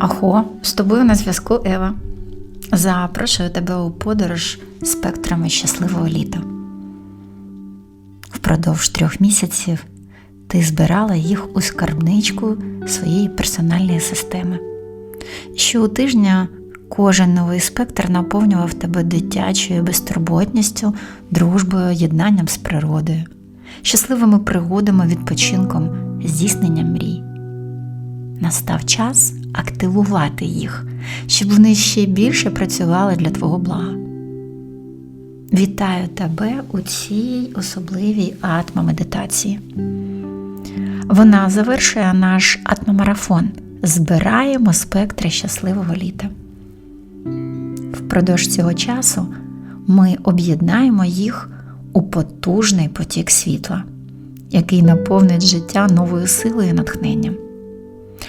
Ахо, з тобою на зв'язку Ева. Запрошую тебе у подорож спектрами щасливого літа. Впродовж трьох місяців ти збирала їх у скарбничку своєї персональної системи. Щотижня кожен новий спектр наповнював тебе дитячою безтурботністю, дружбою, єднанням з природою, щасливими пригодами, відпочинком, здійсненням мрій. Настав час активувати їх, щоб вони ще більше працювали для твого блага. Вітаю тебе у цій особливій атма-медитації. Вона завершує наш атмомарафон. Збираємо спектри щасливого літа. Впродовж цього часу ми об'єднаємо їх у потужний потік світла, який наповнить життя новою силою і натхненням.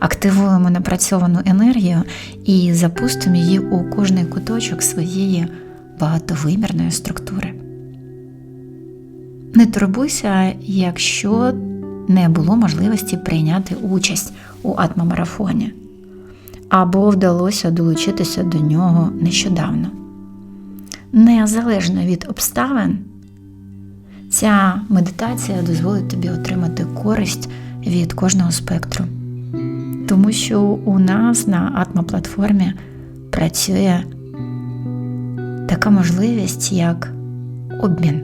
Активуємо напрацьовану енергію і запустимо її у кожний куточок своєї багатовимірної структури. Не турбуйся, якщо не було можливості прийняти участь у атмомарафоні, або вдалося долучитися до нього нещодавно. Незалежно від обставин, ця медитація дозволить тобі отримати користь від кожного спектру, тому що у нас на атмоплатформі працює така можливість, як обмін,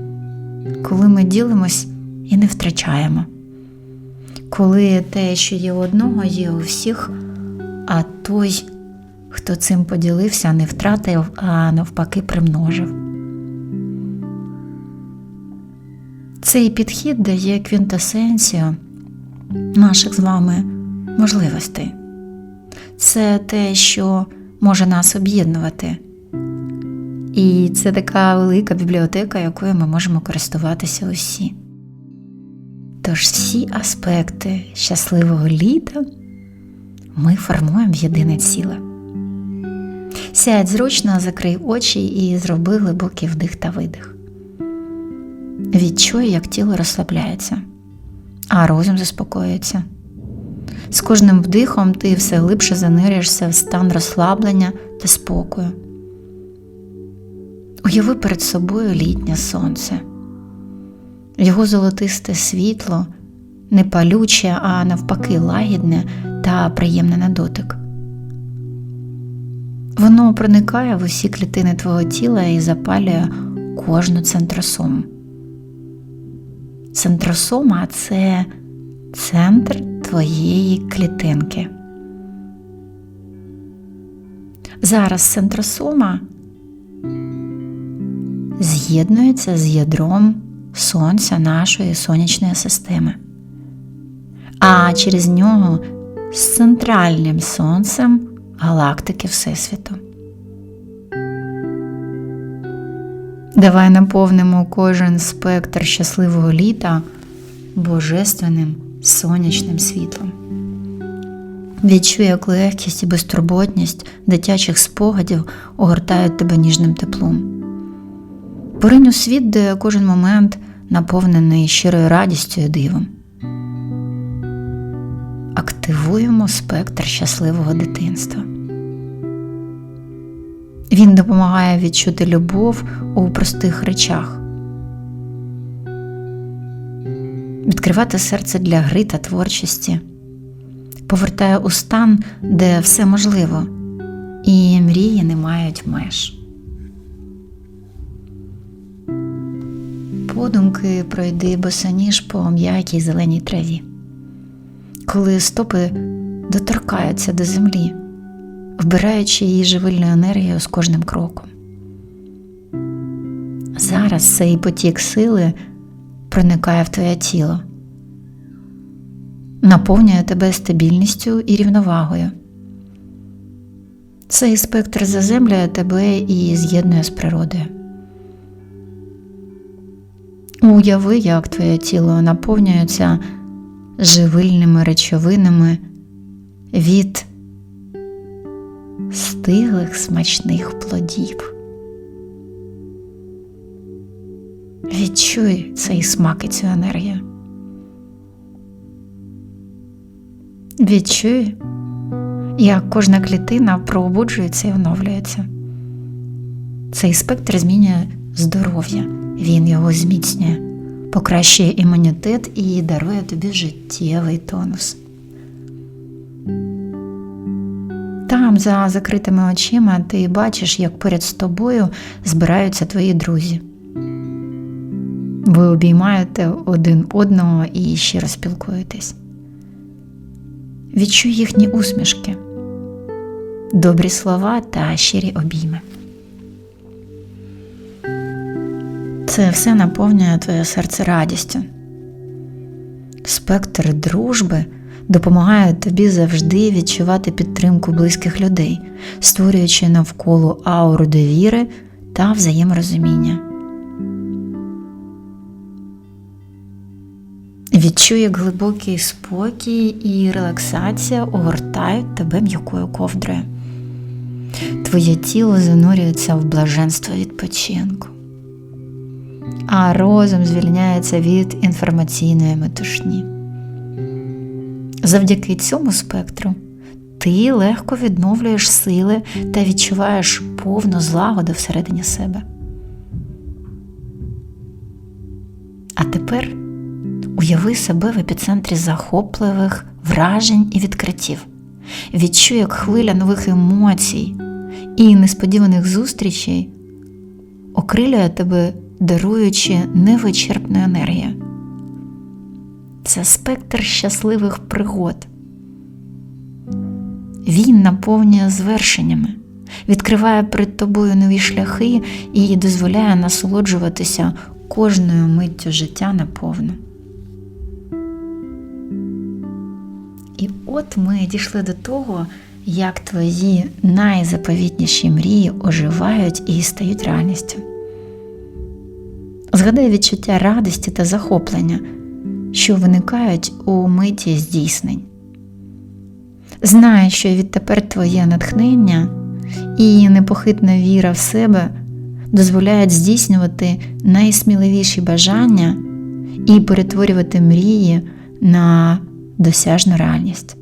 коли ми ділимось і не втрачаємо коли те, що є у одного, є у всіх, а той, хто цим поділився, не втратив, а навпаки, примножив. Цей підхід дає квінтесенцію наших з вами можливостей. Це те, що може нас об'єднувати. І це така велика бібліотека, якою ми можемо користуватися усі. Тож всі аспекти щасливого літа ми формуємо в єдине ціле. Сядь зручно, закрий очі і зроби глибокий вдих та видих. Відчуй, як тіло розслабляється, а розум заспокоюється. З кожним вдихом ти все глибше занирюєшся в стан розслаблення та спокою. Уяви перед собою літнє сонце. Його золотисте світло не палюче, а навпаки, лагідне та приємне на дотик. Воно проникає в усі клітини твого тіла і запалює кожну центросому. Центросома це центр твоєї клітинки. Зараз центросома з'єднується з ядром Сонця нашої сонячної системи, а через нього з центральним сонцем галактики Всесвіту. Давай наповнимо кожен спектр щасливого літа божественним сонячним світлом. Відчуй, як легкість і безтурботність дитячих спогадів огортають тебе ніжним теплом. Поринь у світ, де кожен момент наповнений щирою радістю і дивом. Активуємо спектр щасливого дитинства. Він допомагає відчути любов у простих речах, відкривати серце для гри та творчості, повертає у стан, де все можливо, і мрії не мають меж. подумки пройди босоніж по м'якій зеленій траві, коли стопи доторкаються до землі, вбираючи її живильну енергію з кожним кроком. Зараз цей потік сили проникає в твоє тіло, наповнює тебе стабільністю і рівновагою. Цей спектр заземлює тебе і з'єднує з природою. Уяви, як твоє тіло наповнюється живильними речовинами від стиглих смачних плодів. Відчуй цей смак і цю енергію. Відчуй, як кожна клітина пробуджується і оновлюється. Цей спектр змінює здоров'я, він його зміцнює, покращує імунітет і дарує тобі життєвий тонус. Там, за закритими очима, ти бачиш, як поряд з тобою збираються твої друзі. Ви обіймаєте один одного і щиро спілкуєтесь. Відчуй їхні усмішки, добрі слова та щирі обійми. Це все наповнює твоє серце радістю. Спектр дружби допомагає тобі завжди відчувати підтримку близьких людей, створюючи навколо ауру довіри та взаєморозуміння. Відчуй, як глибокий спокій і релаксація огортають тебе м'якою ковдрою. Твоє тіло занурюється в блаженство відпочинку, а розум звільняється від інформаційної метушні. Завдяки цьому спектру ти легко відновлюєш сили та відчуваєш повну злагоду всередині себе. А тепер уяви себе в епіцентрі захопливих вражень і відкриттів. Відчуй, як хвиля нових емоцій і несподіваних зустрічей окрилює тебе, даруючи невичерпну енергію. Це спектр щасливих пригод. Він наповнює звершеннями, відкриває перед тобою нові шляхи і дозволяє насолоджуватися кожною миттю життя наповну. І от ми дійшли до того, як твої найзаповітніші мрії оживають і стають реальністю. Згадай відчуття радості та захоплення, що виникають у миті здійснень. Знай, що відтепер твоє натхнення і непохитна віра в себе дозволяють здійснювати найсміливіші бажання і перетворювати мрії на досяжну реальність.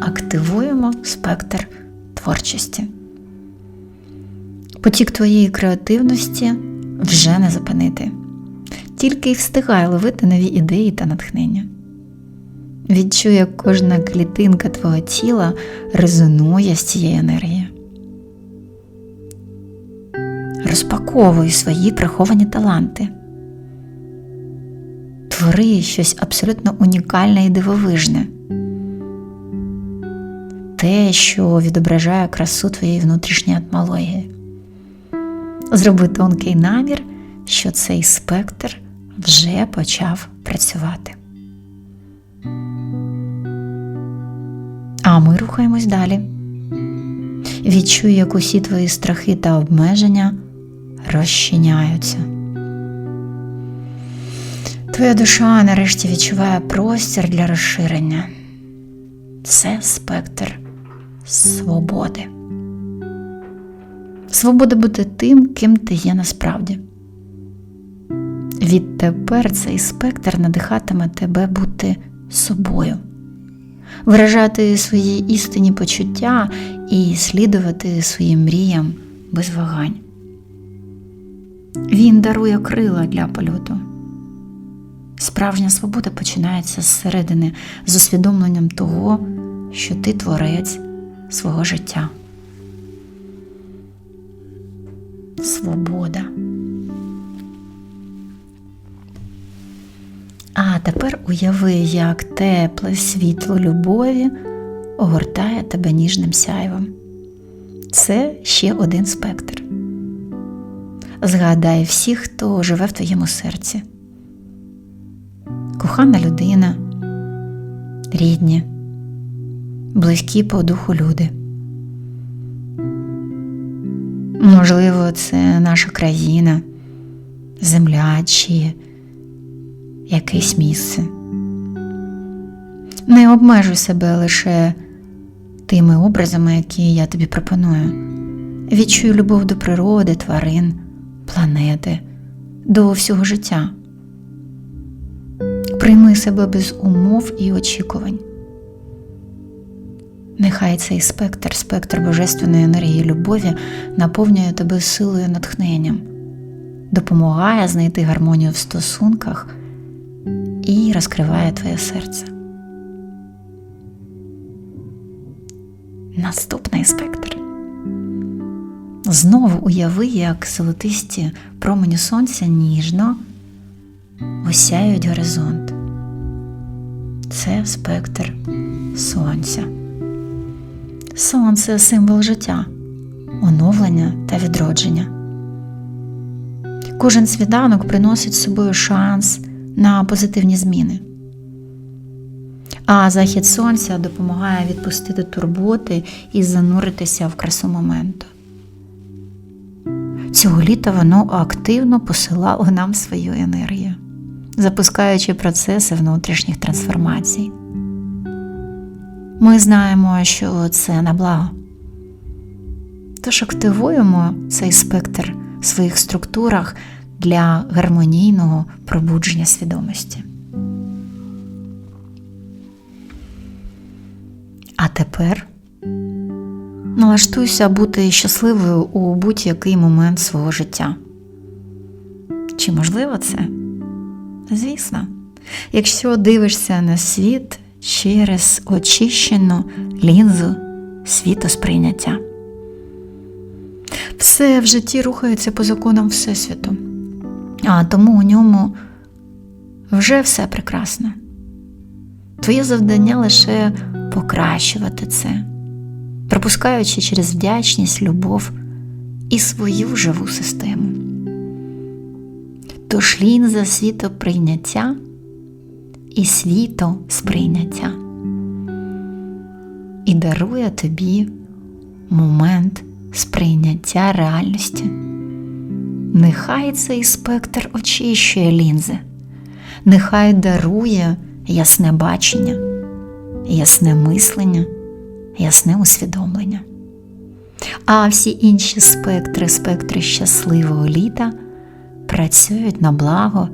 Активуємо спектр творчості. Потік твоєї креативності вже не зупинити, тільки й встигай ловити нові ідеї та натхнення. Відчуй, як кожна клітинка твого тіла резонує з цією енергією. Розпаковуй свої приховані таланти. Твори щось абсолютно унікальне і дивовижне. Те, що відображає красу твоєї внутрішньої атмології. Зроби тонкий намір, що цей спектр вже почав працювати. А ми рухаємось далі. Відчуй, як усі твої страхи та обмеження розчиняються. Твоя душа нарешті відчуває простір для розширення. Це спектр свободи. Свобода бути тим, ким ти є насправді. Відтепер цей спектр надихатиме тебе бути собою, виражати свої істинні почуття і слідувати своїм мріям без вагань. Він дарує крила для польоту. Справжня свобода починається зсередини, з усвідомленням того, що ти творець свого життя. Свобода. А тепер уяви, як тепле світло любові огортає тебе ніжним сяйвом. Це ще один спектр. Згадай всіх, хто живе в твоєму серці кохана людина, рідні, близькі по духу люди. Можливо, це наша країна, земля чи якесь місце. Не обмежуй себе лише тими образами, які я тобі пропоную. Відчуй любов до природи, тварин, планети, до всього життя. Прийми себе без умов і очікувань. Нехай цей спектр, спектр божественної енергії любові наповнює тебе силою і натхненням, допомагає знайти гармонію в стосунках і розкриває твоє серце. Наступний спектр. Знову уяви, як золотисті промені сонця ніжно осяють горизонт. Це спектр сонця. Сонце символ життя, оновлення та відродження. Кожен світанок приносить з собою шанс на позитивні зміни. А захід сонця допомагає відпустити турботи і зануритися в красу моменту. Цього літа воно активно посилало нам свою енергію, запускаючи процеси внутрішніх трансформацій. Ми знаємо, що це на благо. Тож активуємо цей спектр в своїх структурах для гармонійного пробудження свідомості. А тепер налаштуйся бути щасливою у будь-який момент свого життя. Чи можливо це? Звісно, якщо дивишся на світ через очищену лінзу світосприйняття. Все в житті рухається по законам Всесвіту, а тому у ньому вже все прекрасно. Твоє завдання лише покращувати це, пропускаючи через вдячність, любов і свою живу систему. Тож лінза світоприйняття і світосприйняття і дарує тобі момент сприйняття реальності. Нехай цей спектр очищує лінзи, нехай дарує ясне бачення, ясне мислення, ясне усвідомлення. А всі інші спектри, спектри щасливого літа працюють на благо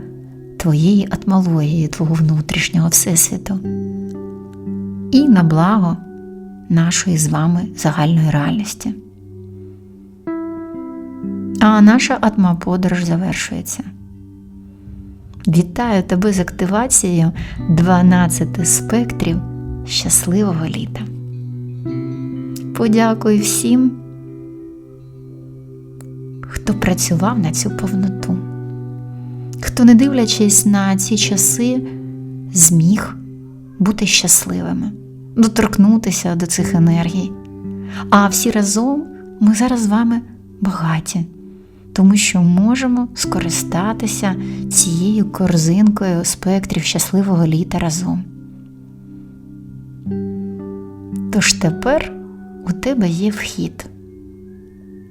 твоєї атмології, твого внутрішнього всесвіту і на благо нашої з вами загальної реальності. А наша атмоподорож завершується. Вітаю тебе з активацією 12 спектрів щасливого літа. Подякую всім, хто працював на цю повноту, хто, не дивлячись на ці часи, зміг бути щасливими, доторкнутися до цих енергій. А всі разом ми зараз з вами багаті тому що можемо скористатися цією корзинкою спектрів щасливого літа разом. Тож тепер у тебе є вхід.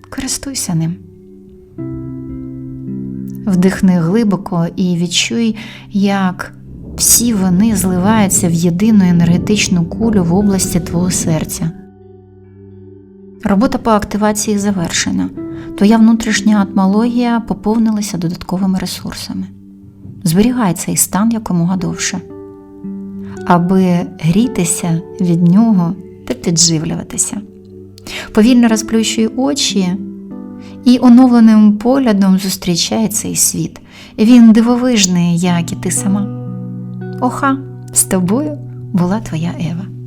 Користуйся ним. Вдихни глибоко і відчуй, як всі вони зливаються в єдину енергетичну кулю в області твого серця. Робота по активації завершена твоя внутрішня атмологія поповнилася додатковими ресурсами. Зберігай цей стан якомога довше, аби грітися від нього та підживлюватися. Повільно розплющуй очі і оновленим поглядом зустрічає цей світ. Він дивовижний, як і ти сама. Оха, з тобою була твоя Ева.